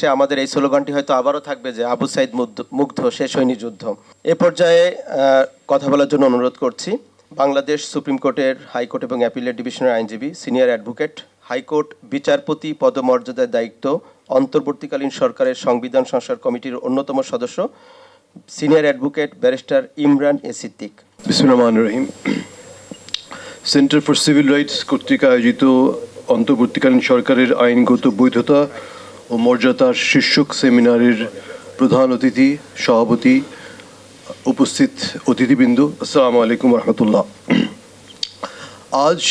সে আমাদের এই স্লোগানটি হয়তো আবারও থাকবে যে আবু সাইদ মুগ্ধ- শেষ হয়নি যুদ্ধ। এ পর্যায়ে কথা বলার জন্য অনুরোধ করছি, বাংলাদেশ সুপ্রিম কোর্টের হাইকোর্ট এবং অ্যাপিলেট ডিভিশনের আইনজীবী, সিনিয়র অ্যাডভোকেট, হাইকোর্ট বিচারপতি পদমর্যাদার দায়িত্ব, অন্তর্বর্তীকালীন সরকারের সংবিধান সংস্কার কমিটির অন্যতম সদস্য, senior advocate barrister Imran A Siddiq. Rahim. Centre for civil rights কর্তৃক আয়োজিত অন্তর্বর্তীকালীন সরকারের আইনগত বৈধতা ও মর্যাদার শীর্ষক সেমিনারের প্রধান অতিথি, সভাপতি, উপস্থিত অতিথিবৃন্দ, আসসালামু আলাইকুম রহমতুল্লাহ। আজ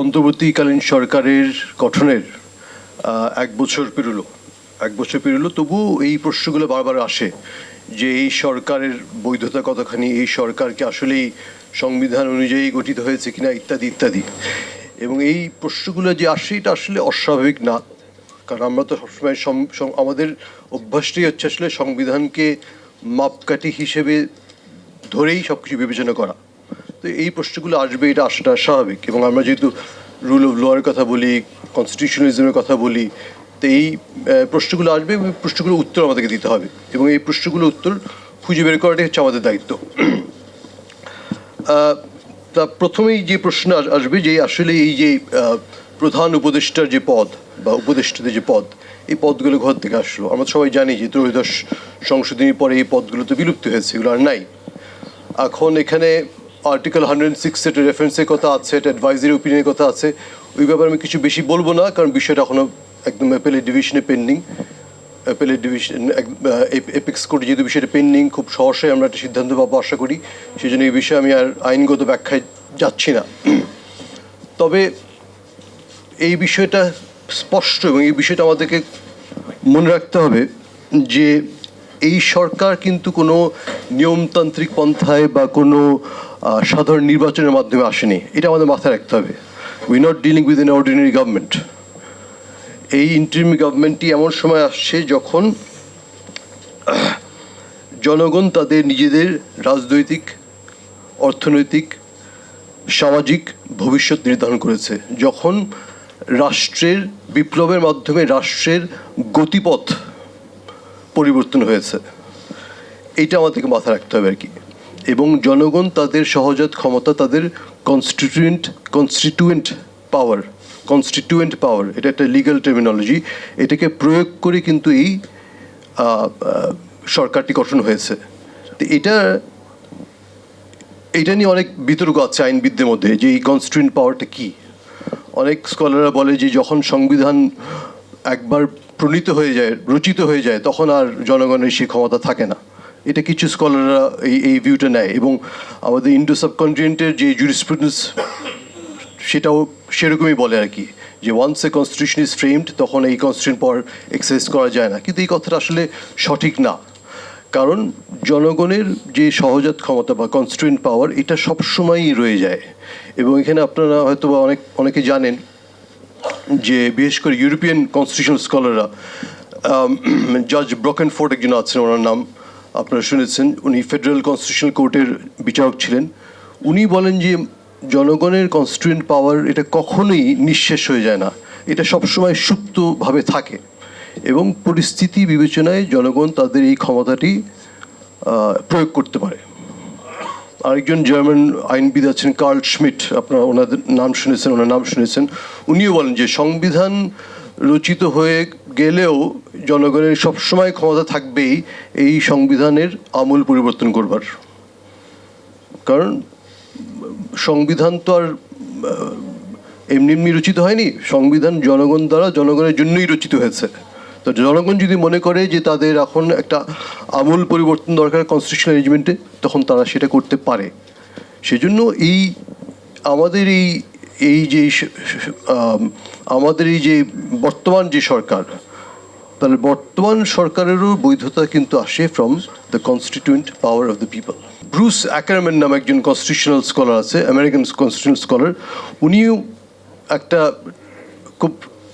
অন্তর্বর্তীকালীন সরকারের গঠনের এক বছর পেরোলো। এক বছর পেরোলো, তবু এই প্রশ্নগুলো বারবার আসে যে এই সরকারের বৈধতা কতখানি, এই সরকারকে আসলেই সংবিধান অনুযায়ী গঠিত হয়েছে কিনা, ইত্যাদি ইত্যাদি। এবং এই প্রশ্নগুলো যে আসে, এটা আসলে অস্বাভাবিক না। কারণ আমরা তো সবসময় সম- সম- আমাদের অভ্যাসটাই হচ্ছে আসলে সংবিধানকে মাপকাঠি হিসেবে ধরেই সব কিছু বিবেচনা করা। তো এই প্রশ্নগুলো আসবে, এটা আসাটা স্বাভাবিক এবং আমরা যেহেতু রুল অফ লয়ের কথা বলি কনস্টিটিউশনালিজমের কথা বলি, তো এই প্রশ্নগুলো আসবে এবং প্রশ্নগুলোর উত্তর আমাদেরকে দিতে হবে। এবং এই প্রশ্নগুলোর উত্তর খুঁজে বের করাটাই হচ্ছে আমাদের দায়িত্ব। তা প্রথমেই যে প্রশ্ন আসবে যে আসলে এই যে প্রধান উপদেষ্টার যে পদ বা উপদেষ্টাদের যে পদ, এই পদগুলো ঘর থেকে আসলো। আমরা সবাই জানি যে ত্রয়োদশ সংশোধনীর পরে এই পদগুলো তো বিলুপ্ত হয়েছে, এগুলো আর নাই। এখন এখানে আর্টিকেল হান্ড্রেড সিক্স একটা রেফারেন্সের কথা আছে একটা অ্যাডভাইজারি ওপিনিয়নের কথা আছে। ওই ব্যাপারে আমি কিছু বেশি বলব না, কারণ বিষয়টা এখনও একদম অ্যাপেলের ডিভিশনে পেন্ডিং অ্যাপেলের ডিভিশন এপিক্স কোর্টে যেহেতু বিষয়টা পেন্ডিং খুব সহসাই আমরা একটা সিদ্ধান্ত পাবো, আশা করি। সেই জন্য এই বিষয়ে আমি আর আইনগত ব্যাখ্যায় যাচ্ছি না। তবে এই বিষয়টা স্পষ্ট এবং এই বিষয়টা আমাদেরকে মনে রাখতে হবে যে এই সরকার কিন্তু কোনো নিয়মতান্ত্রিক পন্থায় বা কোনো সাধারণ নির্বাচনের মাধ্যমে আসেনি। এটা আমাদের মাথায় রাখতে হবে। We not dealing with an ordinary government এই ইন্টারিম গভর্নমেন্টটি এমন সময় আসছে যখন, জনগণ তাদের নিজেদের রাজনৈতিক, অর্থনৈতিক, সামাজিক ভবিষ্যৎ নির্ধারণ করেছে। যখন রাষ্ট্রের, বিপ্লবের মাধ্যমে রাষ্ট্রের গতিপথ পরিবর্তন হয়েছে। এটা আমাদেরকে মাথায় রাখতে হবে আর কি। এবং জনগণ তাদের সহজাত ক্ষমতা, তাদের constituent constituent power constituent power এটা একটা লিগ্যাল টার্মিনোলজি এটাকে প্রয়োগ করে কিন্তু এই সরকারটি গঠন হয়েছে। তো এটা এটা নিয়ে অনেক বিতর্ক আছে আইনবিদদের মধ্যে যে এই কনস্টিটিউন্ট পাওয়ারটা কী? অনেক স্কলাররা বলে যে যখন সংবিধান একবার প্রণীত হয়ে যায়, রচিত হয়ে যায়, তখন আর জনগণের সেই ক্ষমতা থাকে না। এটা কিছু স্কলাররা এই এই ভিউটা নেয় এবং আমাদের ইন্ডো সাবকন্টিনেন্টের যে জুরিসপ্রুডেন্স সেটাও সেরকমই বলে আর কি, যে once a constitution is framed তখন এই কনস্টিটিউশন পর এক্সারসাইজ করা যায় না। কিন্তু এই কথাটা আসলে সঠিক না। কারণ জনগণের যে সহজাত ক্ষমতা বা কনস্টিটিউন্ট পাওয়ার এটা সবসময়ই রয়ে যায়। এবং এখানে আপনারা হয়তো বা অনেক, অনেকে জানেন যে বিশেষ করে ইউরোপিয়ান কনস্টিটিউশন স্কলাররা জাজ ব্রকেন ফোর্ট একজন আছেন, ওনার নাম আপনারা শুনেছেন। উনি ফেডারেল কনস্টিটিউশন কোর্টের বিচারক ছিলেন। উনি বলেন যে জনগণের কনস্টিটিউয়েন্ট পাওয়ার এটা কখনোই নিঃশেষ হয়ে যায় না। এটা সবসময় সুপ্তভাবে থাকে। এবং পরিস্থিতি বিবেচনায় জনগণ তাদের এই ক্ষমতাটি প্রয়োগ করতে পারে। আরেকজন জার্মান আইনবিদ আছেন কার্ল schmidt আপনারা ওনাদের নাম শুনেছেন, ওনার নাম শুনেছেন। উনিও বলেন যে সংবিধান রচিত হয়ে গেলেও জনগণের সবসময় ক্ষমতা থাকবেই এই সংবিধানের আমূল পরিবর্তন করবার। কারণ সংবিধান তো আর এমনি এমনি রচিত হয়নি। সংবিধান জনগণ দ্বারা জনগণের জন্যই রচিত হয়েছে। তো জনগণ যদি মনে করে যে তাদের এখন একটা আমূল পরিবর্তন দরকার কনস্টিটিউশন অ্যারেঞ্জমেন্টে তখন তারা সেটা করতে পারে। সেজন্য এই আমাদের এই এই যে আমাদের এই যে বর্তমান যে সরকার, তাহলে বর্তমান সরকারেরও বৈধতা কিন্তু আসে from the constituent power of the people Bruce Ackerman নামে একজন কনস্টিটিউশনাল স্কলার আছে আমেরিকান কনস্টিটিউশনাল স্কলার উনিও একটা খুব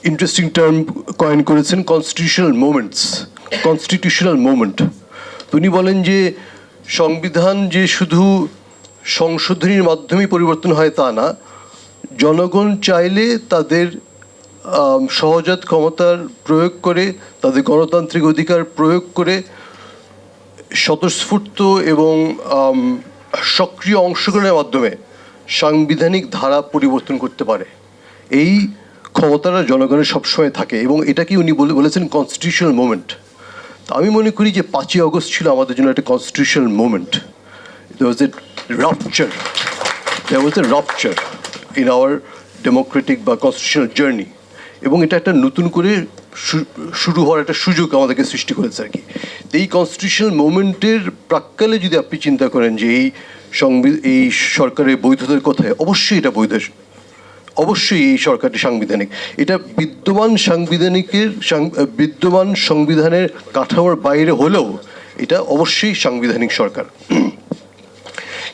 ইন্টারেস্টিং টার্ম কয়েন করেছেন কনস্টিটিউশনাল মোমেন্টস কনস্টিটিউশনাল মোমেন্ট উনি বলেন যে সংবিধান যে শুধু সংশোধনীর মাধ্যমেই পরিবর্তন হয় তা না, জনগণ চাইলে তাদের সহজাত ক্ষমতার প্রয়োগ করে, তাদের গণতান্ত্রিক অধিকার প্রয়োগ করে স্বতঃস্ফূর্ত এবং সক্রিয় অংশগ্রহণের মাধ্যমে সাংবিধানিক ধারা পরিবর্তন করতে পারে। এই ক্ষমতাটা জনগণের সবসময় থাকে এবং এটাকে উনি বলে বলেছেন কনস্টিটিউশনাল মোমেন্ট আমি মনে করি যে পাঁচই আগস্ট ছিল আমাদের জন্য একটা constitutional moment was a rupture. In our democratic বা constitutional জার্নি এবং এটা একটা নতুন করে শুরু হওয়ার একটা সুযোগ আমাদেরকে সৃষ্টি করেছে আর কি। তো এই কনস্টিটিউশনাল মুভমেন্টের প্রাক্কালে যদি আপনি চিন্তা করেন যে এই সংবিধান এই সরকারের বৈধতার কথায়, অবশ্যই এটা বৈধ অবশ্যই এই সরকারটি সাংবিধানিক। এটা বিদ্যমান সাংবিধানিকের বিদ্যমান সংবিধানের কাঠামোর বাইরে হলেও এটা অবশ্যই সাংবিধানিক সরকার।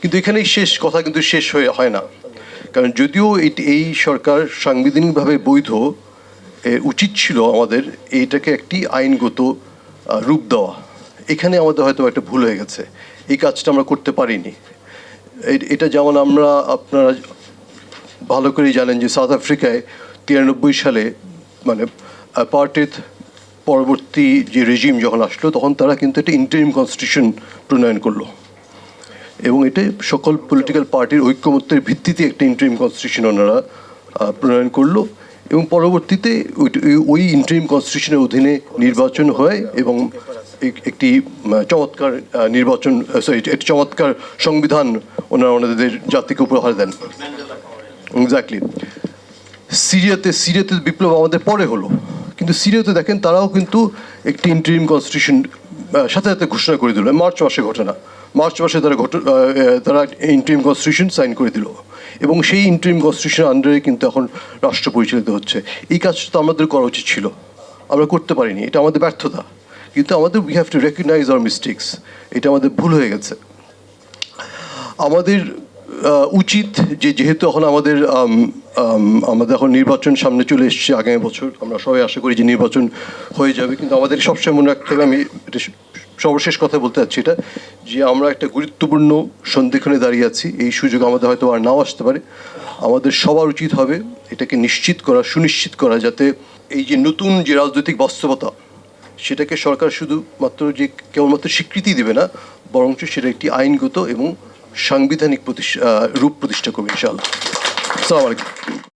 কিন্তু এখানেই শেষ কথা কিন্তু শেষ হয়ে হয় না। কারণ যদিও এটি এই সরকার সাংবিধানিকভাবে বৈধ উচিত ছিল আমাদের এইটাকে একটি আইনগত রূপ দেওয়া। এখানে আমাদের হয়তো একটা ভুল হয়ে গেছে। এই কাজটা আমরা করতে পারিনি। এটা যেমন আমরা আপনারা ভালো করেই জানেন যে সাউথ আফ্রিকায় তিরানব্বই সালে মানে পার্টির পরবর্তী যে রেজিম যখন আসলো, তখন তারা কিন্তু একটা ইন্টারিম কনস্টিটিউশন প্রণয়ন করল। এবং এটা সকল পলিটিক্যাল পার্টির ঐক্যমত্যের ভিত্তিতে একটা ইন্টারিম কনস্টিটিউশন ওনারা প্রণয়ন করল এবং পরবর্তীতে ওই- ইন্টারিম কনস্টিটিউশনের অধীনে নির্বাচন হয় এবং একটি চমৎকার নির্বাচন সরি একটি চমৎকার সংবিধান ওনারা ওনাদের জাতিকে উপহার দেন। এক্স্যাক্টলি সিরিয়াতে সিরিয়াতে বিপ্লব আমাদের পরে হলো। কিন্তু সিরিয়াতে দেখেন তারাও কিন্তু একটি ইন্টারিম কনস্টিটিউশন সাথে সাথে ঘোষণা করে দিল। মার্চ মাসে ঘটনা। মার্চ মাসে তারা ঘট তারা ইন্টারিম কনস্টিটিউশন সাইন করে দিল। এবং সেই ইন্টারিম কনস্টিটিউশন আন্ডারে কিন্তু এখন রাষ্ট্র পরিচালিত হচ্ছে। এই কাজটা তো আমাদের করা উচিত ছিল। আমরা করতে পারিনি। এটা আমাদের ব্যর্থতা। কিন্তু আমাদের we have to recognise our mistakes এটা আমাদের ভুল হয়ে গেছে। আমাদের উচিত যে যেহেতু এখন আমাদের আম, আম, আমাদের এখন নির্বাচন সামনে চলে এসছে আগামী বছর আমরা সবাই আশা করি যে নির্বাচন হয়ে যাবে কিন্তু আমাদের সবসময় মনে রাখতে হবে আমি সর্বশেষ কথা বলতে চাচ্ছি এটা যে আমরা একটা গুরুত্বপূর্ণ সন্ধিক্ষণে দাঁড়িয়ে আছি এই সুযোগ আমাদের হয়তো আর নাও আসতে পারে আমাদের সবার উচিত হবে এটাকে নিশ্চিত করা সুনিশ্চিত করা যাতে এই যে নতুন যে রাজনৈতিক বাস্তবতা সেটাকে সরকার শুধু মাত্র যে কেবলমাত্র স্বীকৃতি দেবে না বরঞ্চ সেটা একটি আইনগত এবং সাংবিধানিক প্রতিষ্ঠা রূপ প্রতিষ্ঠা করবে ইনশাআল্লাহ। আসসালামু আলাইকুম।